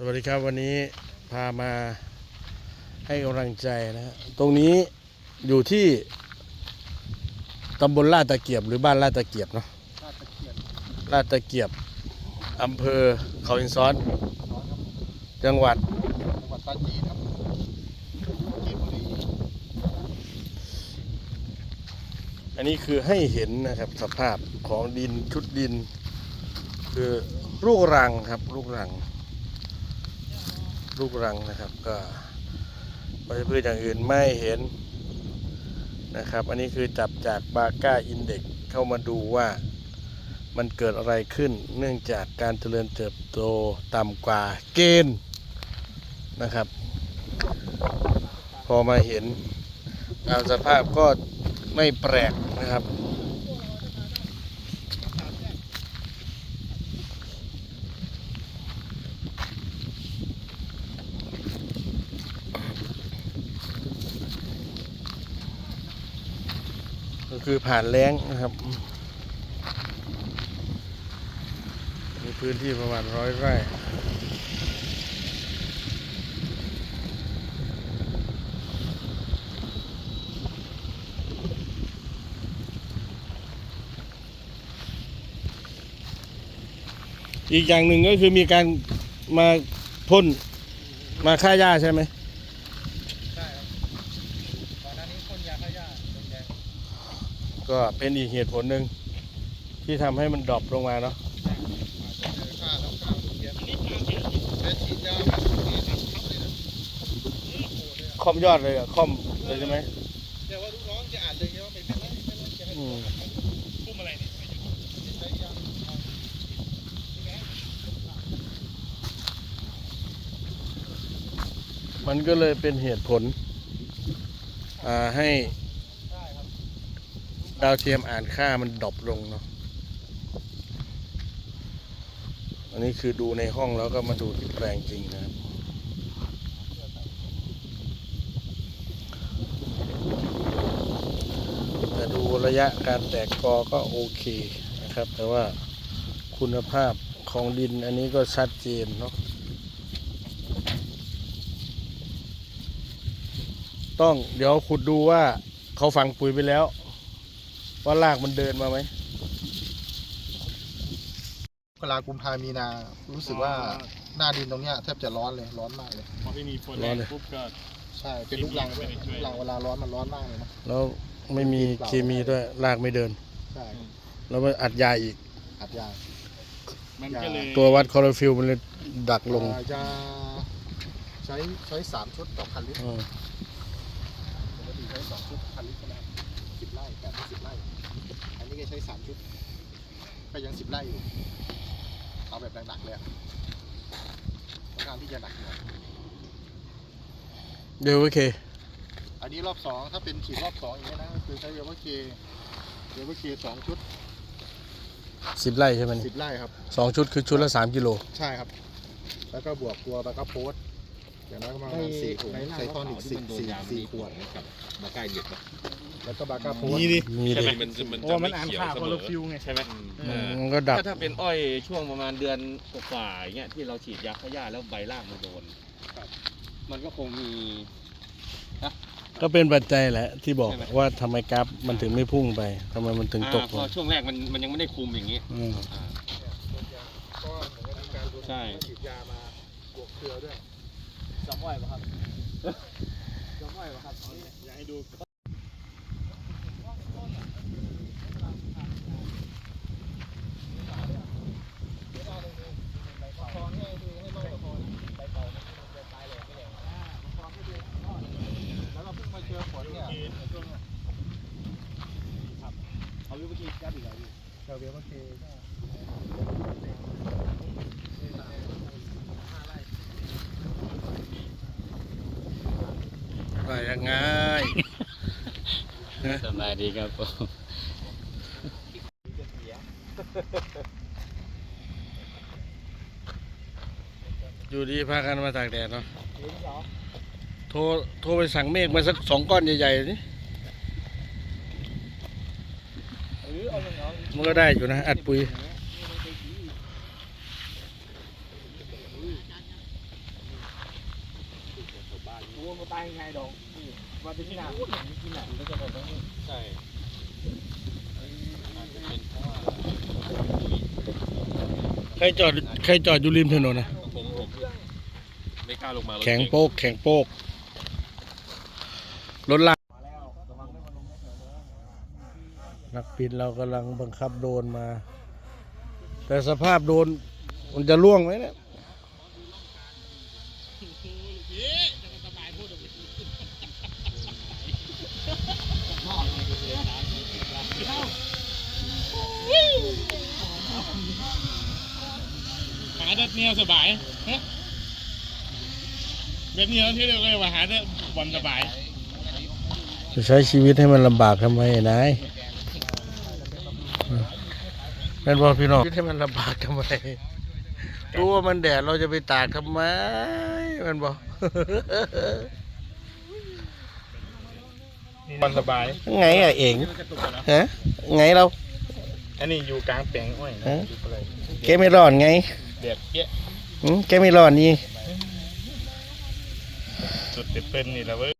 สวัสดีครับวันนี้พามาให้กำลังใจนะฮะตรงนี้อยู่ที่ตำบลลาดตะเกียบหรือบ้านลาดตะเกียบเนาะลาดตะเกียบลาดตะเกียบอำเภอเขาอินซ้อนน้อยครับจังหวัดจังหวัดปราจีนครับปราจีนบุรีอันนี้คือให้เห็นนะครับสภาพของดินชุดดิน คือลูกรังครับลูกรัง ลูกรังนะครับ ก็ไม่ใช่พืชอย่างอื่นไม่เห็นนะครับ อันนี้คือจับจากบาก้าอินเด็กเข้ามาดูว่ามันเกิดอะไรขึ้น เนื่องจากการเจริญเติบโตต่ำกว่าเกณฑ์นะครับ พอมาเห็นตามสภาพก็ไม่แปลกนะครับ ก็คือผ่านแล้งนะครับมีพื้นที่ประมาณร้อยไร่อีกอย่างหนึ่งก็คือมีการมาพ่นมาฆ่าหญ้าใช่ไหม ใช่ครับก่อนหน้านี้พ่นยาฆ่าหญ้าเป็นแดง ก็เป็นอีกเหตุผลหนึ่งที่ทำให้มันดรอปลงมาเนาะคอมยอดเลยอะคอมเลยใช่ไหมเดี๋ยวว่าลูกน้องจะอ่านเลยว่าเป็นเป็นไรเป็นไรจะให้ปุ่มอะไรเนี่ยมันก็เลยเป็นเหตุผลให้ ดาวเทียมอ่านค่ามันดรอปลงเนาะ อันนี้คือดูในห้องแล้วก็มาดูที่แปลงจริงนะครับ แต่ดูระยะการแตกกอก็โอเคนะครับ แต่ว่าคุณภาพของดินอันนี้ก็ชัดเจนเนาะ ต้องเดี๋ยวขุดดูว่าเขาฝังปุ๋ยไปแล้ว ว่ารากมันเดินมาไหมกลากุมภามีนา รู้สึกว่าหน้าดินตรงเนี้ยแทบจะร้อนเลยร้อนมากเลย พอไม่มีฝนร้แรอนงเลยปุ๊บก็ ใช่เป็นลูกรังด้วยไม่ได้ช่วยลูกรังเวลาร้อนมันร้อนมากเลยนะแล้วไม่มีเคมีด้วยรากไม่เดิน ใช่แล้วมันอัดยาอีก อัดยา มันก็เลยตัววัดคลอโรฟิลมันเลยดักลงอ่ายาใช้ใช้สามชุดต่อพันลิตรอืมปกติใช้สองชุดพันลิตรขนาดสิบไร่แปดสิบไร่ อันนี้ก็ใช้สามชุด ก็ยังสิบไร่อยู่ เอาแบบหนักๆเลยอะค่อนข้างที่จะหนักหน่อยเดี๋ยวโอเค อันนี้รอบสองถ้าเป็นฉีดรอบสองอย่างนี้ยนะก็คือใช้เวลเคเวลเคสองชุดสิบไร่ใช่ไหมสิบไร่ครับ สองชุดคือชุดละสามกิโล ใช่ครับ แล้วก็บวกตัวบาก้าโพส อย่างน้อยก็ประมาณสี่ถุงใส่ทอนอีกสี่สี่สี่ขวดกับมาใกล้เด็ดนะแล้วก็บาก้าโพสมีดิมีใช่ดิไหมมันจะมันเพราะจะว่ามัไม่นอ่านเขียวค่าเสคอมลอฟิวไงใช่ไหมอืมมันก็ดับถ้าถ้าเป็นอ้อยช่วงประมาณเดือนกว่าๆอย่างเงี้ยที่เราฉีดยาฆ่าหญ้าแล้วใบรากมันโดนมันก็คงมีก็เป็นปัจจัยแหละที่บอกใช่ไหมว่าทำไมกราฟมันถึงไม่พุ่งไปทำไมมันถึงตกอ่าพอช่วงแรกมันมันยังไม่ได้คุมอย่างงี้อืมอ่าก็เหมือนกับมีการดูใช่ฉีดยามาบวกเกลือด้วย จำไหวป่ะครับจำไหวป่ะครับอยากให้ดูแล้วก็เพิ่งมาเจอฝนเนี่ยเอาลูกไปฉีดยัดอีกแล้วพี่เอเวลเคก็ ว่ายังไงสบายดีครับอยู่ดีพากันมาตากแดดเนาะโทรโทรไปสั่งเมฆมาสักสองก้อนใหญ่ๆนี่มันก็ได้อยู่นะ อัดปุ๋ย วนมา ตายยังไงดอกนี่มาที่หนังที่หนังก็จะบอกว่าใช่อาจจะเป็นเพราะว่าใครจอดใครจอดอยู่ริมถนนนะผมผมไม่กล้าลงมารถแข็งเก่โป๊กแข็งโป๊กรถลากนักบินเรากำลังบังคับโดรนมา แต่สภาพโดรนมันจะล่วงไหมเนี่ย หาเด็ดเนียวสบายฮะแบบนี้เราที่เรียกว่าหาเด็ดบอลสบาย จะใช้ชีวิตให้มันลำบากทำไมนายนั่นบอกพี่น้องชีวิตให้มันลำบากทำไมรู้ว่ามันแดดเราจะไปตากทำไมมันบอก บอลสบาย ไงอะเองฮะไงเรา อันนี้อยู่กลางแปลงอ้อยนะฮะ อยู่อะไรแกไม่ร้อนไง เด็ดเยอะหืมแกไม่ร้อนนี่ สุดเด็ดเป็นนี่แหละเว้ย